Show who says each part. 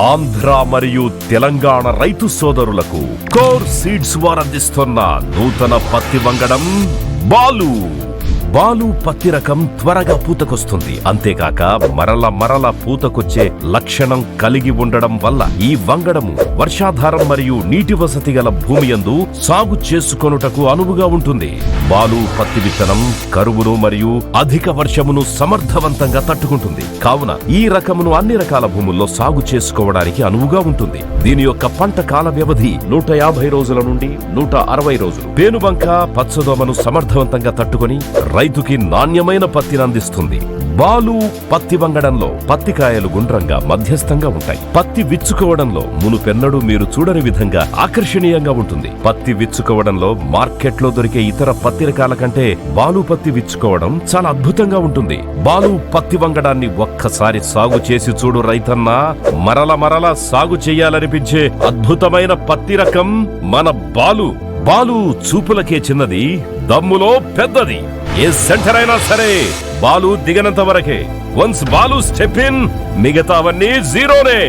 Speaker 1: ఆంధ్ర మరియు తెలంగాణ రైతు సోదరులకు కోర్ సీడ్స్ వారు అందిస్తున్న నూతన పత్తి వంగడం బాలు. బాలు పత్తి రకం త్వరగా పూతకొస్తుంది. అంతేకాక మరల మరల పూతకొచ్చే లక్షణం కలిగి ఉండడం వల్ల ఈ వంగడము వర్షాధారం మరియు నీటి వసతి గల భూమి యందు సాగు చేసుకొనుటకు అనువుగా ఉంటుంది. బాలు పత్తి విత్తనం కరువును మరియు అధిక వర్షమును సమర్థవంతంగా తట్టుకుంటుంది. కావున ఈ రకమును అన్ని రకాల భూముల్లో సాగు చేసుకోవడానికి అనువుగా ఉంటుంది. దీని యొక్క పంట కాల వ్యవధి నూట యాభై రోజుల నుండి నూట అరవై రోజులు. పేనుబంక పచ్చదోమను సమర్థవంతంగా తట్టుకొని రైతుకి నాణ్యమైన పత్తిని అందిస్తుంది. బాలు పత్తి వంగడంలో పత్తి కాయలు గుండ్రంగా మధ్యస్థంగా ఉంటాయి. పత్తి విచ్చుకోవడంలో మునుపెన్నడూ మీరు చూడని విధంగా ఆకర్షణీయంగా ఉంటుంది. పత్తి విచ్చుకోవడంలో మార్కెట్లో దొరికే ఇతర పత్తి రకాల కంటే బాలు పత్తి విచ్చుకోవడం చాలా అద్భుతంగా ఉంటుంది. బాలు పత్తి వంగడాన్ని ఒక్కసారి సాగు చేసి చూడు రైతన్నా. మరల మరల సాగు చేయాలనిపించే అద్భుతమైన పత్తి రకం మన బాలు. బాలు చూపులకే చిన్నది దమ్ములో పెద్దది. ఏ సెంటర్ అయినా సరే బాలు దిగనంత వరకే. వన్స్ బాలు స్టెప్ ఇన్ మిగతావన్నీ జీరోనే.